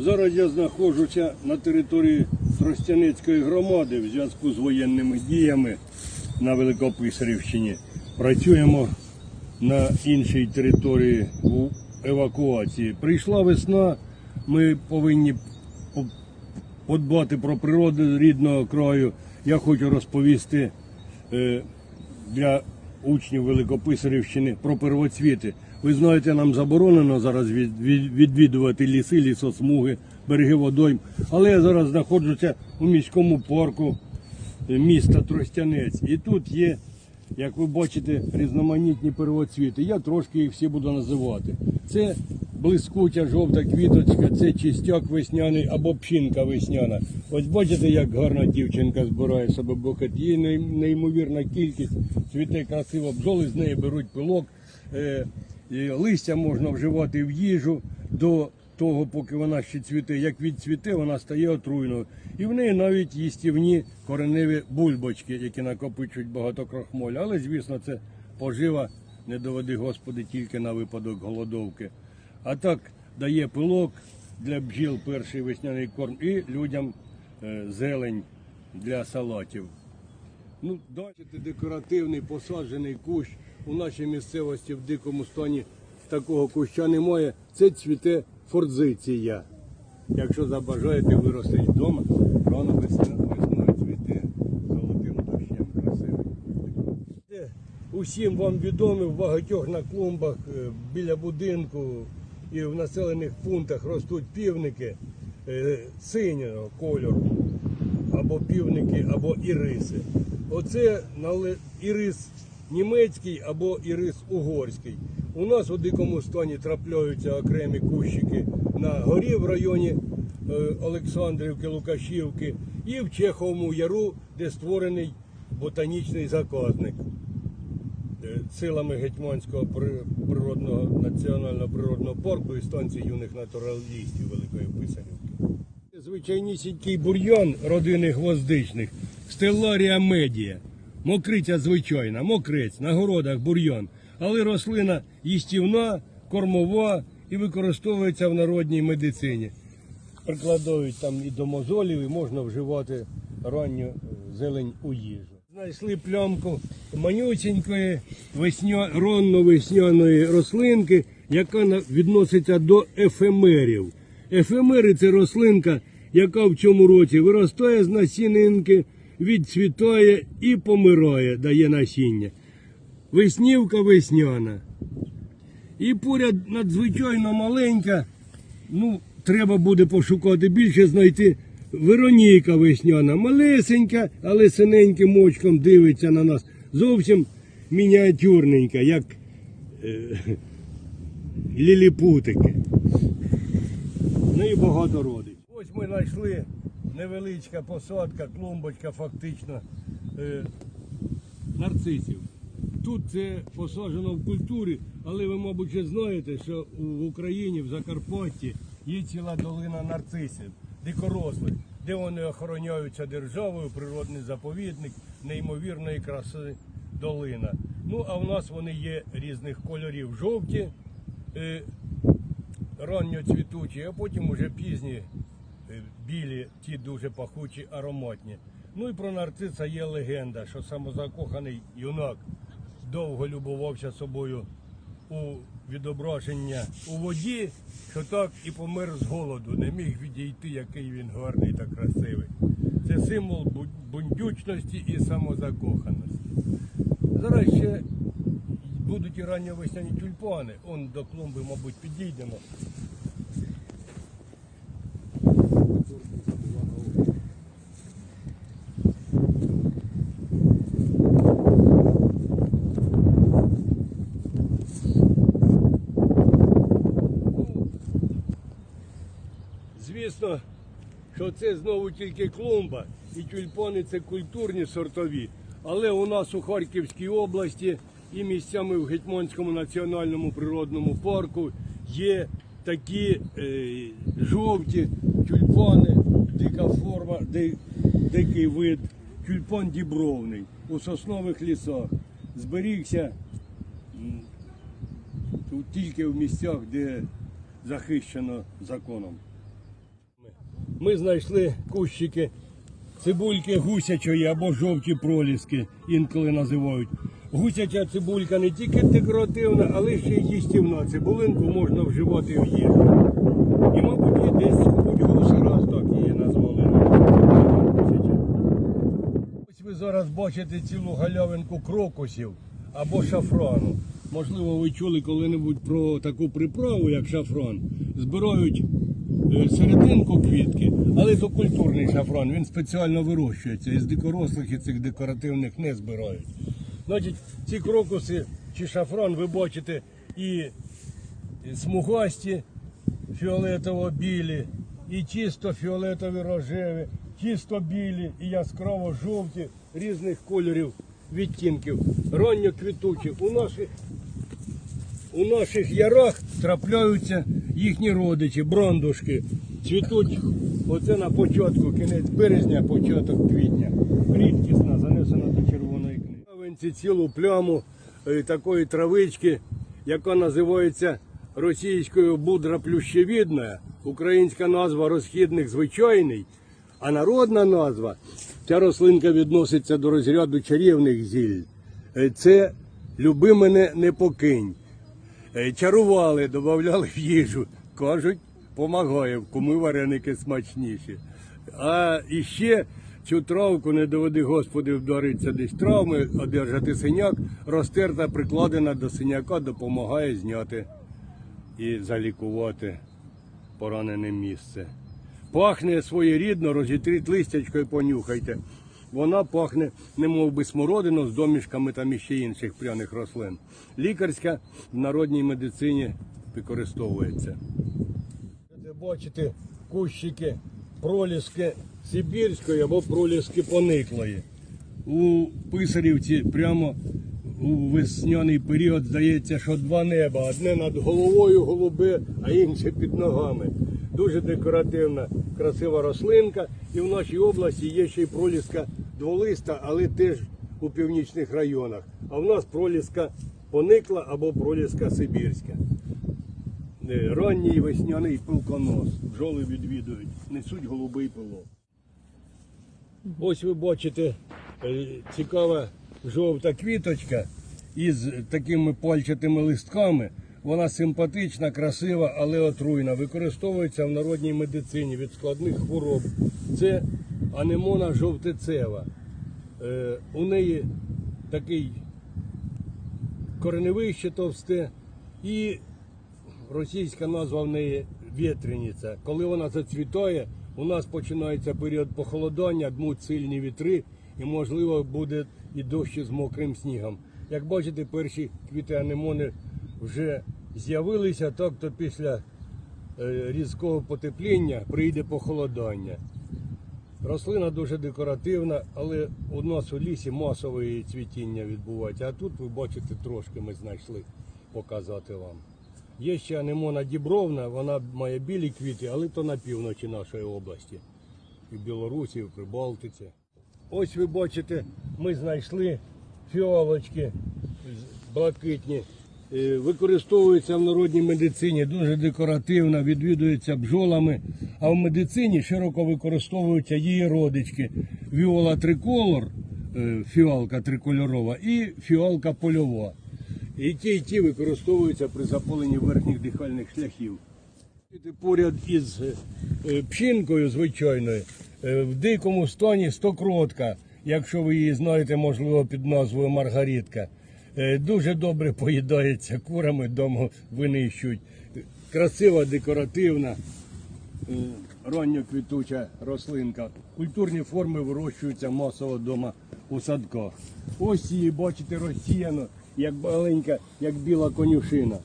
Зараз я знаходжуся на території Тростяницької громади в зв'язку з воєнними діями на Великописарівщині. Працюємо на іншій території у евакуації. Прийшла весна, ми повинні подбати про природу рідного краю. Я хочу розповісти е, для учнів Великописарівщини про первоцвіти. Ви знаєте, нам заборонено зараз від- від- відвідувати ліси, лісосмуги, береги водойм. Але я зараз знаходжуся у міському парку е, міста Тростянець. І тут є, як ви бачите, різноманітні первоцвіти. Я трошки їх всі буду називати. Це блискуча жовта квіточка, це чистяк весняний або пшінка весняна. Ось бачите, як гарна дівчинка збирає себе букет. Її неймовірна кількість, цвіте красиво, бджоли з неї беруть пилок. Листя можна вживати в їжу до того, поки вона ще цвіте. Як відцвіте, вона стає отруйною. І в неї навіть їстівні кореневі бульбочки, які накопичують багато крохмолю. Але, звісно, це пожива, не доведи Господи, тільки на випадок голодовки. А так дає пилок для бджіл перший весняний корм і людям е, зелень для салатів. Ну, бачите, декоративний посаджений кущ. У нашій місцевості в дикому стані такого куща немає. Це цвіте форзиція. Якщо забажаєте виростити вдома, рано весною цвіте золотим дощем красивий. Це Усім вам відомі в багатьох на клумбах е, біля будинку і в населених пунктах ростуть півники е, синього кольору або півники, або іриси. Оце ірис німецький або ірис угорський. У нас у дикому стані трапляються окремі кущики на горі в районі е, Олександрівки, Лукашівки і в Чеховому яру, де створений ботанічний заказник е, силами Гетьманського природного національного природного парку і станції юних натуралістів Великої Писарівки. Звичайнісінький бур'ян родини гвоздичних, стелларія медія, мокриця звичайна, мокрець, на городах бур'ян, але рослина їстівна, кормова і використовується в народній медицині. Прикладають там і до мозолів, і можна вживати ранню зелень у їжу. Знайшли плямку манюсінької весня... ронно-весняної рослинки, яка відноситься до ефемерів. Ефемери це рослинка, яка в цьому році виростає з насінинки, відцвітає і помирає, дає насіння. Веснівка весняна. І поряд надзвичайно маленька, ну, треба буде пошукати більше, знайти Вероніка весняна, малесенька, але синеньким очком дивиться на нас. Зовсім мініатюрненька, як е, ліліпутики. Ну і багато родить. Ось ми знайшли невеличка посадка, клумбочка фактично е, нарцисів. Тут це посаджено в культурі, але ви, мабуть, вже знаєте, що в Україні, в Закарпатті, є ціла долина нарцисів, дикорослих, де вони охороняються державою, природний заповідник, неймовірної краси долина. Ну, а в нас вони є різних кольорів жовті, е, ранньоцвітучі, а потім уже пізні білі, ті дуже пахучі, ароматні. Ну і про нарциса є легенда, що самозакоханий юнак довго любувався собою у відображення у воді, що так і помер з голоду, не міг відійти, який він гарний та красивий. Це символ бундючності і самозакоханості. Зараз ще будуть і ранньовесняні тюльпани. Он до клумби, мабуть, підійдемо. Звісно, що це знову тільки клумба, і тюльпани це культурні сортові. Але у нас у Харківській області і місцями в Гетьманському національному природному парку є такі е, жовті тюльпани, дика форма, ди- дикий вид, тюльпан дібровний у соснових лісах. Зберігся тільки в місцях, де захищено законом. Ми знайшли кущики цибульки гусячої або жовті проліски, інколи називають. Гусяча цибулька не тільки декоративна, але ще й їстівна. Цибулинку можна вживати в їжу. І, мабуть, і десь хоч гуси раз так її назвали. Ось ви зараз бачите цілу галявинку крокусів або шафрану. Можливо, ви чули коли-небудь про таку приправу, як шафран. Збирають серединку квітки, але то культурний шафран, він спеціально вирощується. Із дикорослих і цих декоративних не збирають. Значить, ці крокуси чи шафран ви бачите і смугасті фіолетово-білі, і чисто фіолетові рожеві, чисто білі і яскраво жовті різних кольорів відтінків. Ранньо квітучі. У наших, у наших ярах трапляються їхні родичі, брондушки. Цвітуть оце на початку, кінець березня, початок квітня. Рідкісна, занесена до червоної книги. Ставинці цілу пляму е, такої травички, яка називається російською будра плющевідна, українська назва розхідник звичайний, а народна назва ця рослинка відноситься до розряду чарівних зіль. Е, Це люби мене не покинь. Е, Чарували, додавали в їжу. Кажуть, помагає, куми вареники смачніші. А іще цю травку не доведи Господи вдариться десь травми, одержати синяк, розтерта, прикладена до синяка, допомагає зняти і залікувати поранене місце. Пахне своєрідно, розітріть листячко і понюхайте. Вона пахне, немов би смородино з домішками там іще інших пряних рослин. Лікарська в народній медицині використовується. Ви бачите кущики проліски Сибірської або проліски пониклої. У Писарівці прямо у весняний період здається, що два неба. Одне над головою голубе, а інше під ногами. Дуже декоративна, красива рослинка. І в нашій області є ще й проліска дволиста, але теж у північних районах. А в нас проліска поникла або проліска сибірська. Е, Ранній весняний пилконос. Бджоли відвідують, несуть голубий пилок. Ось ви бачите е, цікава жовта квіточка із такими пальчатими листками. Вона симпатична, красива, але отруйна. Використовується в народній медицині від складних хвороб. Це анемона жовтицева. Е, У неї такий кореневище товсте і російська назва в неї вітряниця. Коли вона зацвітає, у нас починається період похолодання, дмуть сильні вітри, і можливо буде і дощ з мокрим снігом. Як бачите, перші квіти анемони вже з'явилися, так то після е, різкого потепління прийде похолодання. Рослина дуже декоративна, але у нас у лісі масове її цвітіння відбувається. А тут ви бачите, трошки ми знайшли показати вам. Є ще анемона дібровна, вона має білі квіти, але то на півночі нашої області. І в Білорусі, і в Прибалтиці. Ось ви бачите, ми знайшли фіолочки блакитні. Е, Використовується в народній медицині, дуже декоративна, відвідується бджолами. А в медицині широко використовуються її родички. Віола триколор, е, фіалка трикольорова і фіалка польова. І ті, і ті використовуються при запаленні верхніх дихальних шляхів. Поряд із е, пчинкою звичайною в дикому стані стокротка, якщо ви її знаєте, можливо, під назвою Маргаритка. Е, Дуже добре поїдається курами, вдома винищують. Красива, декоративна, е, ранньоквітуча рослинка. Культурні форми вирощуються масово вдома у садках. Ось її, бачите, розсіяно, як маленька, як біла конюшина.